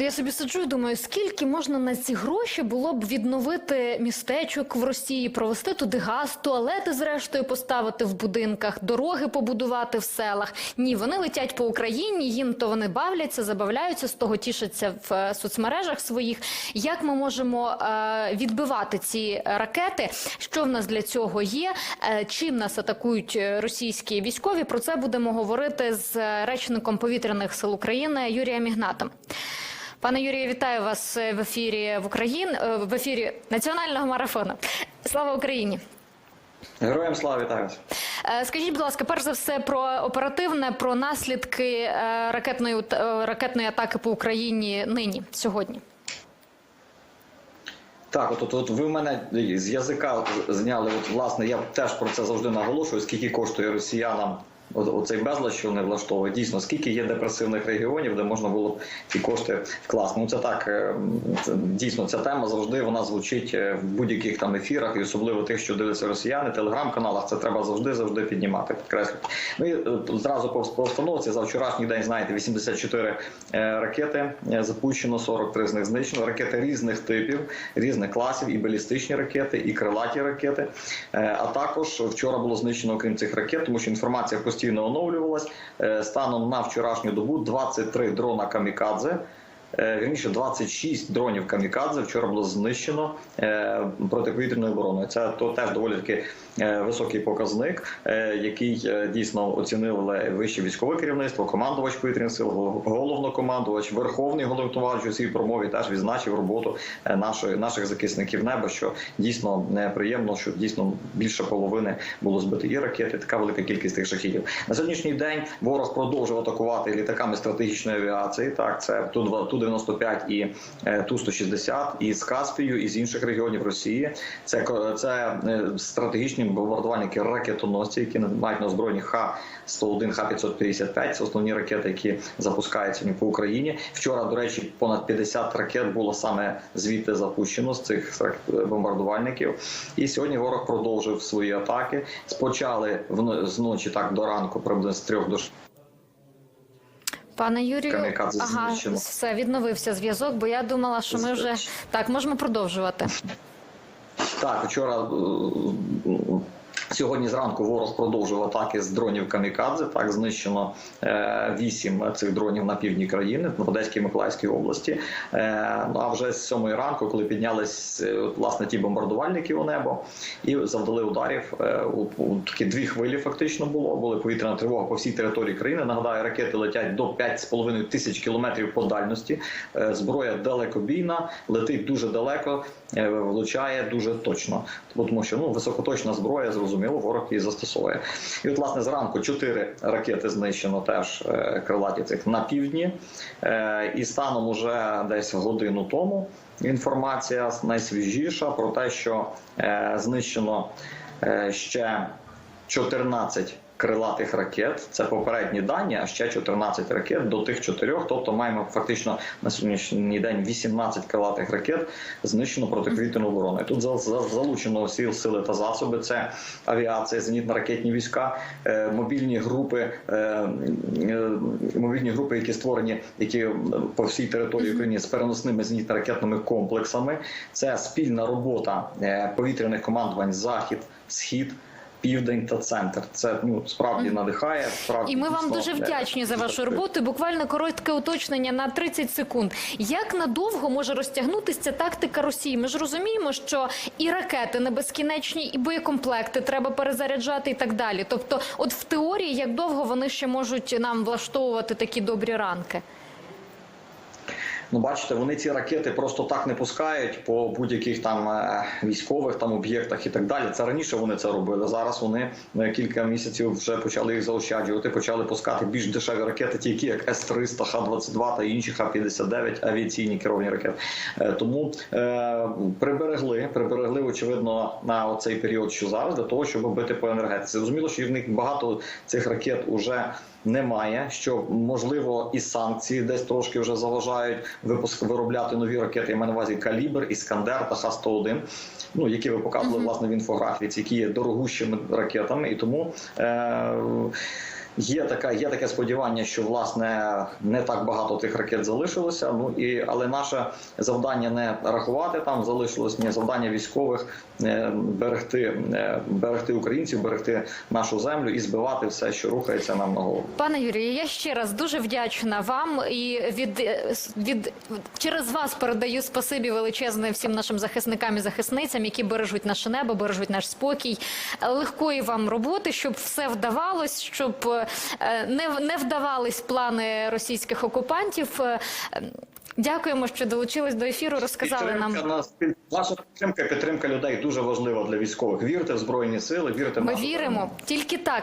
Я собі сиджу і думаю, скільки можна на ці гроші було б відновити містечок в Росії, провести туди газ, туалети зрештою поставити в будинках, дороги побудувати в селах. Ні, вони летять по Україні. Їм то вони бавляться, забавляються, з того тішаться в е, соцмережах своїх. Як ми можемо е, відбивати ці ракети? Що в нас для цього є? Е, чим нас атакують російські військові? Про це будемо говорити з речником повітряних сил України Юрієм Ігнатом. Пане Юрію, вітаю вас е, в ефірі в Україні в ефірі національного марафону. Слава Україні! Героям слава вітаю вас. Е, Скажіть, будь ласка, перш за все про оперативне, про наслідки е, ракетної е, ракетної атаки по Україні нині сьогодні. Так, от, от, от ви в мене з язика зняли. От власне, я теж про це завжди наголошую. Скільки коштує росіянам оцей безлад, що вони влаштовують. Дійсно, скільки є депресивних регіонів, де можна було б ці кошти вкласти. Ну це так е, дійсно ця тема завжди вона звучить е, в будь-яких там ефірах, і особливо тих, що дивляться росіяни, телеграм-каналах. Це треба завжди завжди піднімати. Підкреслювати. Ну і е, зразу по, по за вчорашній день знаєте 84 е, ракети запущено, 43 з них знищено. Ракети різних типів, різних класів, і балістичні ракети, і крилаті ракети. А також вчора було знищено окрім цих ракет, тому що інформація постійно оновлювалась. Е, Станом на вчорашню добу 23 дрона камікадзе. Е, Вірніше 26 дронів камікадзе вчора було знищено е, протиповітряною обороною. Це то теж доволі таки е, високий показник, який дійсно оцінили вище військове керівництво, командувач повітряних сил, головнокомандувач, верховний головнокомандувач у цій промові теж відзначив роботу нашої наших захисників неба. Що дійсно неприємно, що дійсно більше половини було збито і ракети. Така велика кількість тих шахідів. На сьогоднішній день ворог продовжує атакувати літаками стратегічної авіації. Так, це ту ту 95 і е, ту 160 і з Каспію, і з інших регіонів Росії. Це це е, стратегічні бомбардувальники ракетоносці, які мають на озброєнні Х-101, Х-555. Це основні ракети, які запускаються по Україні. Вчора, до речі, понад 50 ракет було саме звідти запущено з цих бомбардувальників. І сьогодні ворог продовжив свої атаки. Спочали вно- зночі так до ранку, приблизно з 3 до Пане Юрію, ага, все відновився зв'язок, бо я думала, що ми вже так можемо продовжувати. Так, вчора е, сьогодні зранку ворог продовжив атаки з дронів камікадзе. Так знищено е, вісім цих дронів на півдні країни в Одеській Миколаївській області. Е, Ну а вже з сьомої ранку, коли піднялись е, власне ті бомбардувальники у небо і завдали ударів. У, такі дві хвилі фактично було. Були повітряна тривога по всій території країни. Нагадаю, ракети летять до 5,5 тисяч кілометрів по дальності. Зброя далекобійна, летить дуже далеко, влучає дуже точно. Тому що ну високоточна зброя, зрозуміло, ворог її застосовує. І от власне зранку чотири ракети знищено теж е, крилаті цих на півдні. Е, І станом уже десь годину тому інформація найсвіжіша про те, що е, знищено ще 14 крилатих ракет. Це попередні дані, а ще 14 ракет до тих чотирьох. Тобто маємо фактично на сьогоднішній день 18 крилатих ракет знищено протиповітряною обороною. Тут за- за- залучено всі сили та засоби. Це авіація, зенітно-ракетні війська, е, мобільні групи, е, е, мобільні групи, які створені, які по всій території України з переносними зенітно-ракетними комплексами. Це спільна робота повітряних командувань Захід, Схід. Південь та центр це ну справді надихає. Справді І ми вам дуже е, вдячні за вашу роботу. Буквально коротке уточнення на 30 секунд. Як надовго може розтягнутися ця тактика Росії? Ми ж розуміємо, що і ракети не безкінечні, і боєкомплекти треба перезаряджати і так далі. Тобто, от в теорії, як довго вони ще можуть нам влаштовувати такі добрі ранки? Ну, бачите, вони ці ракети просто так не пускають по будь-яких там е, військових там об'єктах і так далі. Це раніше вони це робили. Зараз вони е, кілька місяців вже почали їх заощаджувати, почали пускати більш дешеві ракети, ті, які як С-300, Х-22 та інші Х-59 авіаційні керовані ракети. Е, Тому е, приберегли, приберегли очевидно на оцей період, що зараз, для того, щоб бити по енергетиці. Зрозуміло, що в них багато цих ракет уже немає. Що можливо і санкції десь трошки вже заважають випуск виробляти нові ракети. Я маю на увазі Калібр, Іскандер та Х-101, ну які ви показували власне в інфографіці, які є дорогущими ракетами, і тому. Е- Є така, є таке сподівання, що власне не так багато тих ракет залишилося. Ну і але наше завдання не рахувати там залишилось, ні завдання військових е, берегти, е, берегти українців, берегти нашу землю і збивати все, що рухається нам на голову. Пане Юрію, я ще раз дуже вдячна вам і від, е, від через вас передаю спасибі величезне всім нашим захисникам і захисницям, які бережуть наше небо, бережуть наш спокій. Легкої вам роботи, щоб все вдавалось, щоб не, не вдавались плани російських окупантів. Е, е, Дякуємо, що долучились до ефіру. Розказали нам. Підтримка нас ваша підтримка, підтримка людей дуже важлива для військових. Вірте в збройні сили, вірте в Ми віримо тільки так.